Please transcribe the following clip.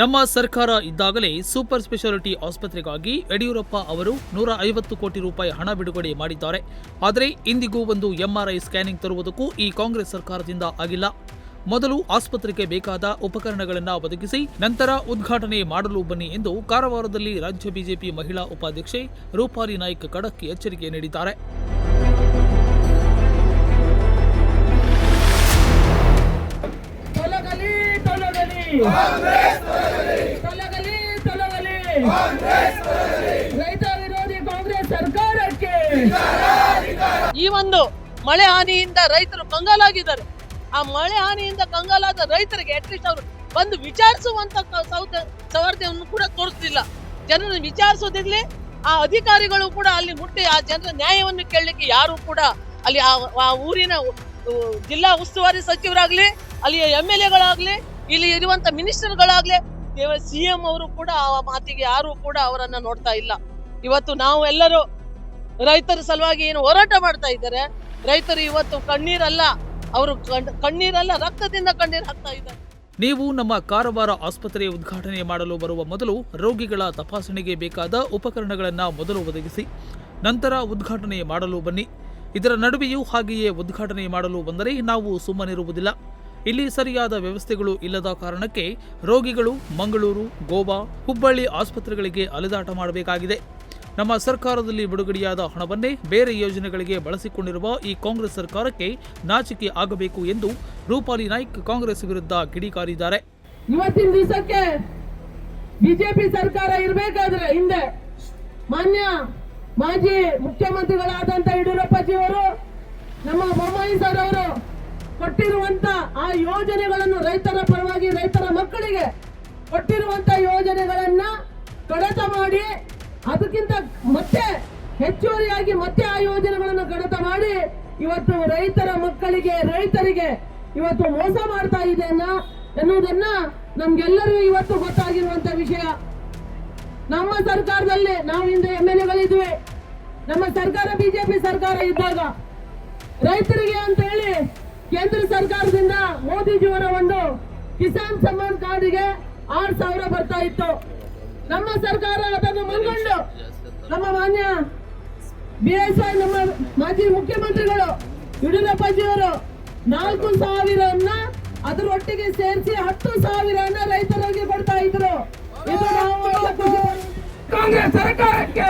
ನಮ್ಮ ಸರ್ಕಾರ ಇದ್ದಾಗಲೇ ಸೂಪರ್ ಸ್ಪೆಷಾಲಿಟಿ ಆಸ್ಪತ್ರೆಗಾಗಿ ಯಡಿಯೂರಪ್ಪ ಅವರು ನೂರ ಐವತ್ತು ಕೋಟಿ ರೂಪಾಯಿ ಹಣ ಬಿಡುಗಡೆ ಮಾಡಿದ್ದಾರೆ. ಆದರೆ ಇಂದಿಗೂ ಒಂದು ಎಂಆರ್ಐ ಸ್ಕ್ಯಾನಿಂಗ್ ತರುವುದಕ್ಕೂ ಈ ಕಾಂಗ್ರೆಸ್ ಸರ್ಕಾರದಿಂದ ಆಗಿಲ್ಲ. ಮೊದಲು ಆಸ್ಪತ್ರೆಗೆ ಬೇಕಾದ ಉಪಕರಣಗಳನ್ನು ಒದಗಿಸಿ ನಂತರ ಉದ್ಘಾಟನೆ ಮಾಡಲು ಬನ್ನಿ ಎಂದು ಕಾರವಾರದಲ್ಲಿ ರಾಜ್ಯ ಬಿಜೆಪಿ ಮಹಿಳಾ ಉಪಾಧ್ಯಕ್ಷೆ ರೂಪಾಲಿ ನಾಯ್ಕ್ ಖಡಕ್ ಎಚ್ಚರಿಕೆ ನೀಡಿದ್ದಾರೆ. ತೊಲಗಲಿ ತೊಲಗಲಿ. ತೊಲಗಲಿ ತೊಲಗಲಿ. ರೈತ ವಿರೋಧಿ ಕಾಂಗ್ರೆಸ್ ಸರ್ಕಾರಕ್ಕೆ. ಈ ಒಂದು ಮಳೆ ಹಾನಿಯಿಂದ ರೈತರು ಕಂಗಾಲಾಗಿದ್ದಾರೆ. ಆ ಮಳೆ ಹಾನಿಯಿಂದ ಕಂಗಾಲಾದ ರೈತರಿಗೆ ಅಟ್ಲೀಸ್ಟ್ ಅವರು ಬಂದು ವಿಚಾರಿಸುವಂತ ಸೌದ- ಸೌಹಾರ್ದವನ್ನು ಕೂಡ ತೋರಿಸ್ತಿಲ್ಲ ಜನರನ್ನು ವಿಚಾರಿಸೋದಿರ್ಲಿ, ಆ ಅಧಿಕಾರಿಗಳು ಕೂಡ ಅಲ್ಲಿ ಮುಟ್ಟಿ ಆ ಜನರ ನ್ಯಾಯವನ್ನು ಕೇಳಲಿಕ್ಕೆ ಯಾರು ಕೂಡ ಅಲ್ಲಿ ಆ ಊರಿನ ಜಿಲ್ಲಾ ಉಸ್ತುವಾರಿ ಸಚಿವರಾಗ್ಲಿ, ಅಲ್ಲಿಯ ಎಂ ಎಲ್ ಎಗಳಾಗ್ಲಿ ಇಲ್ಲಿ ಇರುವಂತ ಮಿನಿಸ್ಟರ್ಗಳಾಗ್ಲಿ ಸಿ ಎಂ ಅವರು ಕೂಡ ಆ ಮಾತಿಗೆ ಯಾರು ಕೂಡ ಅವರನ್ನ ನೋಡ್ತಾ ಇಲ್ಲ. ಇವತ್ತು ನಾವು ಎಲ್ಲರೂ ರೈತರ ಸಲುವಾಗಿ ಏನು ಹೋರಾಟ ಮಾಡ್ತಾ ಇದ್ದಾರೆ. ರೈತರು ಇವತ್ತು ಕಣ್ಣೀರಲ್ಲ. ಅವರು ಕಣ್- ಕಣ್ಣೀರಲ್ಲ, ರಕ್ತದಿಂದ ಕಣ್ಣೀರು ಹಾಕ್ತಾ ಇದ್ದಾರೆ. ನೀವು ನಮ್ಮ ಕಾರವಾರ ಆಸ್ಪತ್ರೆ ಉದ್ಘಾಟನೆ ಮಾಡಲು ಬರುವ ಮೊದಲು ರೋಗಿಗಳ ತಪಾಸಣೆಗೆ ಬೇಕಾದ ಉಪಕರಣಗಳನ್ನು ಮೊದಲು ಒದಗಿಸಿ, ನಂತರ ಉದ್ಘಾಟನೆ ಮಾಡಲು ಬನ್ನಿ. ಇದರ ನಡುವೆಯೂ ಹಾಗೆಯೇ ಉದ್ಘಾಟನೆ ಮಾಡಲು ಬಂದರೆ ನಾವು ಸುಮ್ಮನಿರುವುದಿಲ್ಲ. ಇಲ್ಲಿ ಸರಿಯಾದ ವ್ಯವಸ್ಥೆಗಳು ಇಲ್ಲದ ಕಾರಣಕ್ಕೆ ರೋಗಿಗಳು ಮಂಗಳೂರು, ಗೋವಾ, ಹುಬ್ಬಳ್ಳಿ ಆಸ್ಪತ್ರೆಗಳಿಗೆ ಅಲೆದಾಟ ಮಾಡಬೇಕಾಗಿದೆ. ನಮ್ಮ ಸರ್ಕಾರದಲ್ಲಿ ಬಿಡುಗಡೆಯಾದ ಹಣವನ್ನೇ ಬೇರೆ ಯೋಜನೆಗಳಿಗೆ ಬಳಸಿಕೊಂಡಿರುವ ಈ ಕಾಂಗ್ರೆಸ್ ಸರ್ಕಾರಕ್ಕೆ ನಾಚಿಕೆ ಆಗಬೇಕು ಎಂದು ರೂಪಾಲಿ ನಾಯ್ಕ್ ಕಾಂಗ್ರೆಸ್ ವಿರುದ್ಧ ಕಿಡಿಕಾರಿದ್ದಾರೆ. ಇವತ್ತಿನ ದಿವಸಕ್ಕೆ ಬಿಜೆಪಿ ಸರ್ಕಾರ ಇರಬೇಕಾದ್ರೆ ಹಿಂದೆ ಮಾನ್ಯ ಮಾಜಿ ಮುಖ್ಯಮಂತ್ರಿಗಳಾದಂತ ಯಡಿಯೂರಪ್ಪಜಿಯವರು, ನಮ್ಮ ಬೊಮ್ಮಾಯಿ ಸರ್ ಅವರು ಕೊಟ್ಟಿರುವಂತ ಆ ಯೋಜನೆಗಳನ್ನು ರೈತರ ಪರವಾಗಿ ರೈತರ ಮಕ್ಕಳಿಗೆ ಕೊಟ್ಟಿರುವಂತ ಯೋಜನೆಗಳನ್ನ ಕಡತ ಮಾಡಿ ಅದಕ್ಕಿಂತ ಮತ್ತೆ ಹೆಚ್ಚುವರಿಯಾಗಿ ಮತ್ತೆ ಆ ಯೋಜನೆಗಳನ್ನು ಕಡಿತ ಮಾಡಿ ಇವತ್ತು ರೈತರ ಮಕ್ಕಳಿಗೆ, ರೈತರಿಗೆ ಇವತ್ತು ಮೋಸ ಮಾಡ್ತಾ ಇದೆ ಎನ್ನುವುದನ್ನ ನಮ್ಗೆಲ್ಲರಿಗೂ ಇವತ್ತು ಗೊತ್ತಾಗಿರುವಂತ ವಿಷಯ. ನಮ್ಮ ಸರ್ಕಾರದಲ್ಲಿ ನಾವು ಹಿಂದೆ ಎಂ ಎಲ್ ಎಗಳಿದ್ವಿ. ನಮ್ಮ ಸರ್ಕಾರ, ಬಿಜೆಪಿ ಸರ್ಕಾರ ಇದ್ದಾಗ ರೈತರಿಗೆ ಅಂತ ಹೇಳಿ ಕೇಂದ್ರ ಸರ್ಕಾರದಿಂದ ಮೋದಿಜಿಯವರ ಒಂದು ಕಿಸಾನ್ ಸಮ್ಮಾನ್ ಕಾರ್ಡ್ಗೆ ಆರು ಸಾವಿರ ಬರ್ತಾ ಇತ್ತು. ನಮ್ಮ ಸರ್ಕಾರ ಅದನ್ನು ಮುಂಗೊಂಡು ನಮ್ಮ ಮಾನ್ಯ ಬಿಎಸ್ಐ ನಮ್ಮ ಮಾಜಿ ಮುಖ್ಯಮಂತ್ರಿಗಳು ಯಡಿಯೂರಪ್ಪಜಿಯವರು ನಾಲ್ಕು ಸಾವಿರನ್ನ ಅದರೊಟ್ಟಿಗೆ ಸೇರಿಸಿ ಹತ್ತು ಸಾವಿರನ್ನ ರೈತರಿಗೆ ಕೊಡ್ತಾ ಇದ್ರು ಇದು ನಾವು. ಕಾಂಗ್ರೆಸ್ ಸರ್ಕಾರಕ್ಕೆ